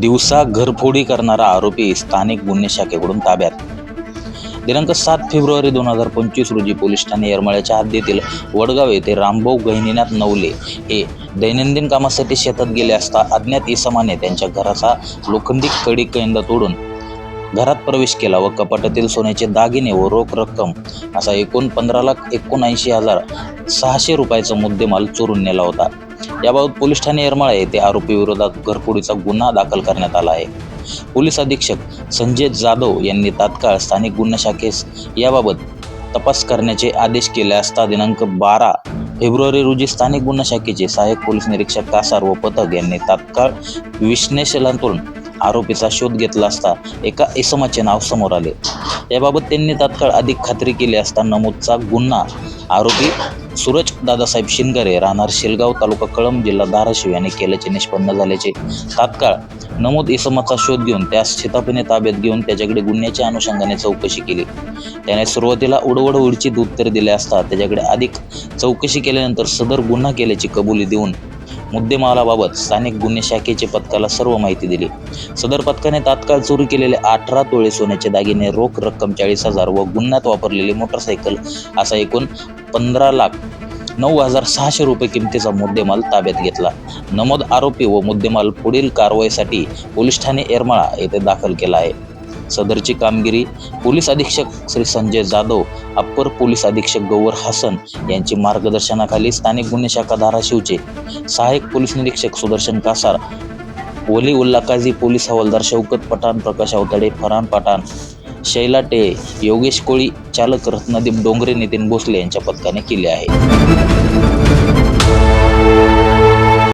दिवसा घरफोडी करणारा आरोपी स्थानिक गुन्हे शाखेकडून ताब्यात. दिनांक सात फेब्रुवारी दोन हजार पंचवीस रोजी पोलीस ठाणे येरमाळ्याच्या हद्दीतील वडगाव येथे रामभाऊ गहिनीनाथ नवले हे दैनंदिन कामासाठी शेतात गेले असता अज्ञात इसमाने त्यांच्या घराचा लोखंडी कडी कैंद तोडून घरात प्रवेश केला व कपाटातील सोन्याचे दागिने व रोख रक्कम असा एकूण पंधरा लाख एकोणऐंशी हजार सहाशे रुपयाचा मुद्देमाल चोरून नेला होता. याबाबत पोलीस ठाणे येरमाळा येथे आरोपी विरोधात घरफोडीचा गुन्हा दाखल करण्यात आला आहे. पोलीस अधीक्षक संजय जाधव यांनी तात्काळ स्थानिक गुन्हे शाखेस याबाबत तपास करण्याचे आदेश केले असता दिनांक बारा फेब्रुवारी रोजी स्थानिक गुन्हा शाखेचे सहाय्यक पोलीस निरीक्षक कासार व पथक यांनी तात्काळ विश्लेषणातून आरोपीचा शोध घेतला असता एका इसमाचे नाव समोर आले. याबाबत त्यांनी तात्काळ अधिक खात्री केली असता नमूदचा गुन्हा आरोपी सूरज दादासाहेब शिनगरे राहणार शेलगाव तालुका कळंब जिल्हा धाराशिव यांनी केल्याचे निष्पन्न झाल्याचे तात्काळ नमूद इसमाचा शोध घेऊन त्यास शितापीने ताब्यात घेऊन त्याच्याकडे गुन्ह्याच्या अनुषंगाने चौकशी केली. त्याने सुरुवातीला उडवड उडचीत उत्तर दिले असता त्याच्याकडे अधिक चौकशी केल्यानंतर सदर गुन्हा केल्याची कबुली देऊन मुद्देमालाबाबत स्थानिक गुन्हे शाखेचे पथकाला सर्व माहिती दिली. सदर पथकाने तात्काळ चोरी केलेले अठरा तोळे सोन्याचे दागिने रोख रक्कम चाळीस हजार व गुन्ह्यात वापरलेली मोटरसायकल असा एकूण पंधरा लाख नऊ हजार सहाशे रुपये किमतीचा मुद्देमाल ताब्यात घेतला. नमोद आरोपी व मुद्देमाल पुढील कारवाईसाठी पोलीस ठाणे येरमाळा येथे दाखल केला आहे. सदरची कामगिरी पोलीस अधीक्षक श्री संजय जाधव अप्पर पोलीस अधीक्षक गौवर हसन यांची मार्गदर्शनाखाली स्थानिक गुन्हे शाखा धाराशिवचे सहाय्यक पोलीस निरीक्षक सुदर्शन कासार ओली उल्लाकाजी पोलीस हवालदार शौकत पठाण प्रकाश अवतडे फरहान पठाण शैला टे योगेश कोळी चालक रत्नदीप डोंगरे नितीन भोसले यांच्या पथकाने केले आहे.